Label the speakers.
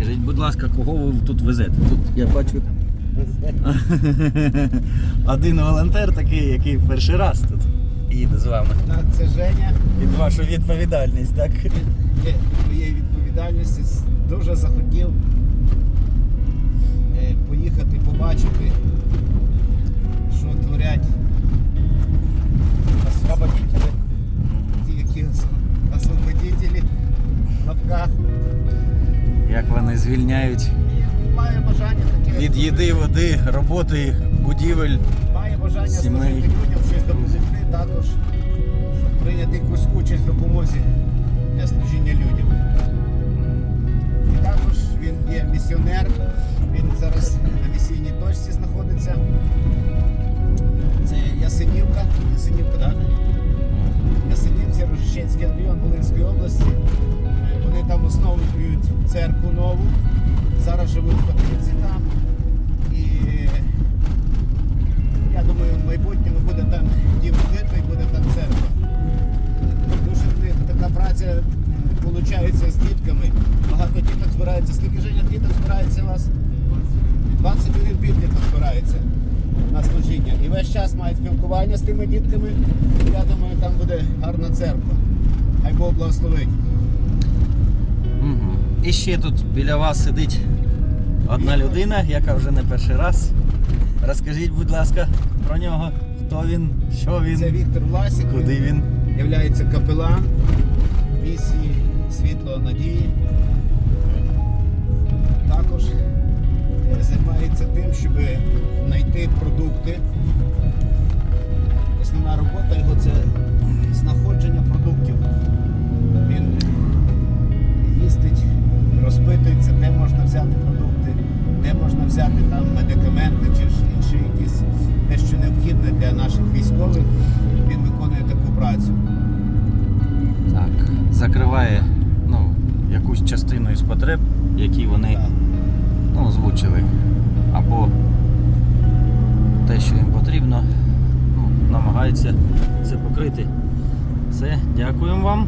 Speaker 1: Скажіть, будь ласка, кого ви тут везете? Тут я бачу один волонтер такий, який перший раз тут їде з вами.
Speaker 2: Так, Це Женя.
Speaker 1: Під вашу відповідальність, так?
Speaker 2: Від моєї відповідальності дуже захотів
Speaker 1: звільняють від їди, води, роботи, будівель.
Speaker 2: Має бажання служити людям щось допомогти також, прийняти якусь участь в допомозі для служіння людям. І також він є місіонер, він зараз на місійній точці знаходиться. Це Ясенівка. Ясенівка, так? Ясенівці, Рожищенський район Волинської області. Там основують церкву нову. Зараз живуть фахівці там. І я думаю, в майбутньому буде там дім молитви і буде там церква. Дуже така праця виходить з дітками. Багато діток збирається. Скільки Женя діток збирається у вас? 21 підліток збирається на служіння. І весь час мають спілкування з тими дітками. Я думаю, там буде гарна церква. Хай Бог благословить.
Speaker 1: І ще тут біля вас сидить одна людина, яка вже не перший раз. Розкажіть, будь ласка, про нього. Хто він, що він,
Speaker 2: Це Віктор Власік.
Speaker 1: куди він.
Speaker 2: Являється капелан місії Світло Надії. Також е, займається тим, щоб знайти продукти. Основна робота його це взяти продукти, де можна взяти там медикаменти чи інші якісь те, що необхідне для наших військових. Він виконує таку працю.
Speaker 1: Так, закриває ну, якусь частину із потреб, які вони
Speaker 2: Так.
Speaker 1: ну, озвучили. Або те, що їм потрібно, ну, намагається це покрити. Все, дякуємо вам.